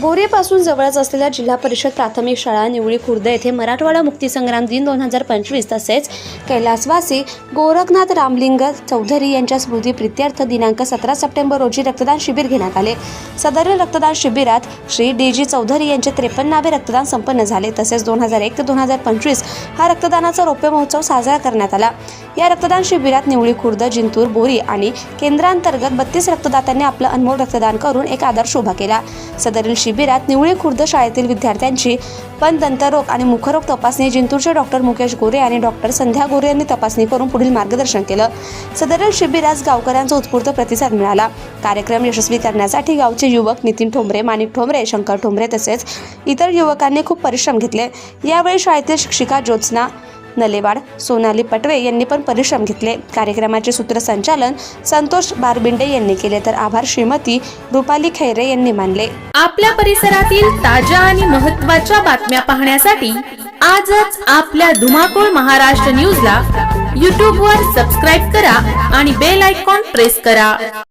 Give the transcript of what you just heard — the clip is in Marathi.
बोरेपासून जवळच असलेल्या जिल्हा परिषद प्राथमिक शाळा निवळी खुर्द येथे मराठवाडा मुक्तीसंग्राम दिन दोन हजार पंचवीस तसेच कैलासवासी गोरखनाथ रामलिंग चौधरी यांच्या स्मृती प्रित्यर्थ दिनांक सतरा सप्टेंबर रोजी रक्तदान शिबिर घेण्यात आले. सदर रक्तदान शिबिरात श्री डी जी चौधरी यांचे त्रेपन्नावे रक्तदान संपन्न झाले. तसेच दोन हजार एक ते दोन हजार पंचवीस हा रक्तदानाचा रौप्य महोत्सव साजरा करण्यात आला. या रक्तदान शिबिरात निवळी खुर्द जिंतूर बोरी आणि केंद्रांतर्गत बत्तीस रक्तदात्यांनी आपलं अनमोल रक्तदान करून एक आदर्श उभा केला. सदरील शिबिरात निवळी खुर्द शाळेतील विद्यार्थ्यांची पण दंतरोग आणि मुखरोग तपासणी जिंतूरचे डॉक्टर मुकेश गोरे आणि डॉक्टर संध्या गोरे यांनी तपासणी करून पुढील मार्गदर्शन केलं. सदरील शिबिरास गावकऱ्यांचा उत्स्फूर्त प्रतिसाद मिळाला. कार्यक्रम यशस्वी करण्यासाठी गावचे युवक नितीन ठोंबरे माणिक ठोंबरे शंकर ठोंबरे तसेच इतर युवकांनी खूप परिश्रम घेतले. यावेळी शाळेतील शिक्षिका ज्योत्स्ना नलेवाड सोनाली पटवे यांनी पण परिश्रम घेतले. कार्यक्रमाचे सूत्रसंचालन संतोष बारबिंडे यांनी केले तर आभार श्रीमती रुपाली खैरे यांनी मानले. आपल्या परिसरातील ताज्या आणि महत्त्वाच्या बातम्या पाहण्यासाठी आजच आपल्या धुमाकूळ महाराष्ट्र न्यूजला यूट्यूबवर सबस्क्राईब करा आणि बेल आयकॉन प्रेस करा.